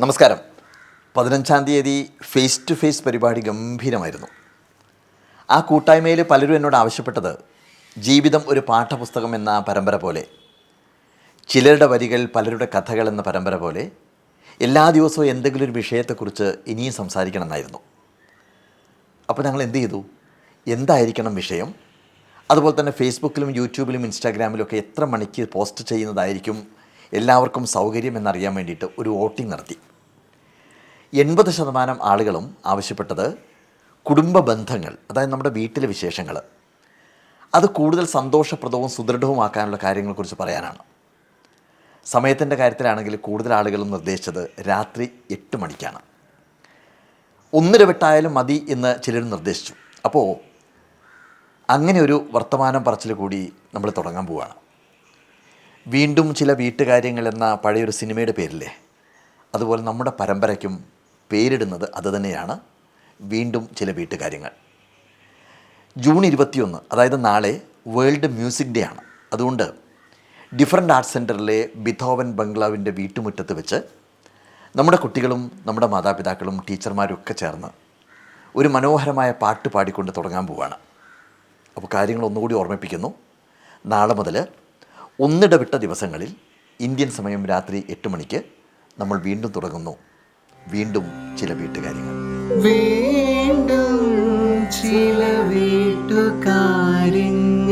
നമസ്കാരം. പതിനഞ്ചാം തീയതി ഫേസ് ടു ഫേസ് പരിപാടി ഗംഭീരമായിരുന്നു. ആ കൂട്ടായ്മയിൽ പലരും എന്നോട് ആവശ്യപ്പെട്ടത് ജീവിതം ഒരു പാഠപുസ്തകം എന്ന പരമ്പര പോലെ ചിലരുടെ വരികൾ പലരുടെ കഥകൾ എന്ന പരമ്പര പോലെ എല്ലാ ദിവസവും എന്തെങ്കിലും ഒരു വിഷയത്തെക്കുറിച്ച് ഇനിയും സംസാരിക്കണം എന്നായിരുന്നു അപ്പോൾ ഞങ്ങൾ എന്ത് ചെയ്തു? എന്തായിരിക്കണം വിഷയം? അതുപോലെ തന്നെ ഫേസ്ബുക്കിലും യൂട്യൂബിലും ഇൻസ്റ്റാഗ്രാമിലും ഒക്കെ എത്ര മണിക്ക് പോസ്റ്റ് ചെയ്യുന്നതായിരിക്കും? എല്ലാവർക്കും സൗകര്യം എന്നറിയാൻ വേണ്ടിയിട്ട് ഒരു വോട്ടിംഗ് നടത്തി. എൺപത് ശതമാനം ആളുകളും ആവശ്യപ്പെട്ടത് കുടുംബ ബന്ധങ്ങൾ അതായത് നമ്മുടെ വീട്ടിലെ വിശേഷങ്ങൾ. അത് കൂടുതൽ സന്തോഷപ്രദവും സുദൃഢവുമാക്കാനുള്ള കാര്യങ്ങളെക്കുറിച്ച് പറയാനാണ്. സമയത്തിന്റെ കാര്യത്തിലാണെങ്കിൽ കൂടുതൽ ആളുകളും നിർദ്ദേശിച്ചത് രാത്രി എട്ട് മണിക്കാണ്. ഒന്നിടവിട്ടായാലും മതി എന്ന് ചിലർ നിർദ്ദേശിച്ചു. അപ്പോൾ അങ്ങനെ ഒരു വർത്തമാനം പറച്ചിൽ കൂടി നമ്മൾ തുടങ്ങാൻ പോവുകയാണ് വീണ്ടും ചില വീട്ടുകാര്യങ്ങൾ എന്ന പഴയൊരു സിനിമയുടെ പേരില്ലേ? അതുപോലെ നമ്മുടെ പരമ്പരയ്ക്കും പേരിടുന്നത് അത് തന്നെയാണ് വീണ്ടും ചില വീട്ടുകാര്യങ്ങൾ. ജൂൺ ഇരുപത്തിയൊന്ന് അതായത് നാളെ വേൾഡ് മ്യൂസിക് ഡേ ആണ്. അതുകൊണ്ട് ഡിഫറെന്റ് ആർട്സ് സെന്ററിലെ ബിഥോവൻ ബംഗ്ലാവിന്റെ വീട്ടുമുറ്റത്ത് വെച്ച് നമ്മുടെ കുട്ടികളും നമ്മുടെ മാതാപിതാക്കളും ടീച്ചർമാരും ഒക്കെ ചേർന്ന് ഒരു മനോഹരമായ പാട്ട് പാടിക്കൊണ്ട് തുടങ്ങാൻ പോവുകയാണ് അപ്പോൾ കാര്യങ്ങൾ ഒന്നുകൂടി ഓർമ്മിപ്പിക്കുന്നു. നാളെ മുതൽ ഒന്നിടവിട്ട ദിവസങ്ങളിൽ ഇന്ത്യൻ സമയം രാത്രി എട്ട് മണിക്ക് നമ്മൾ വീണ്ടും തുടങ്ങുന്നു. വീണ്ടും ചില വീട്ടുകാര്യങ്ങൾ. വീണ്ടും ചില വീട്ടുകാര്യങ്ങൾ.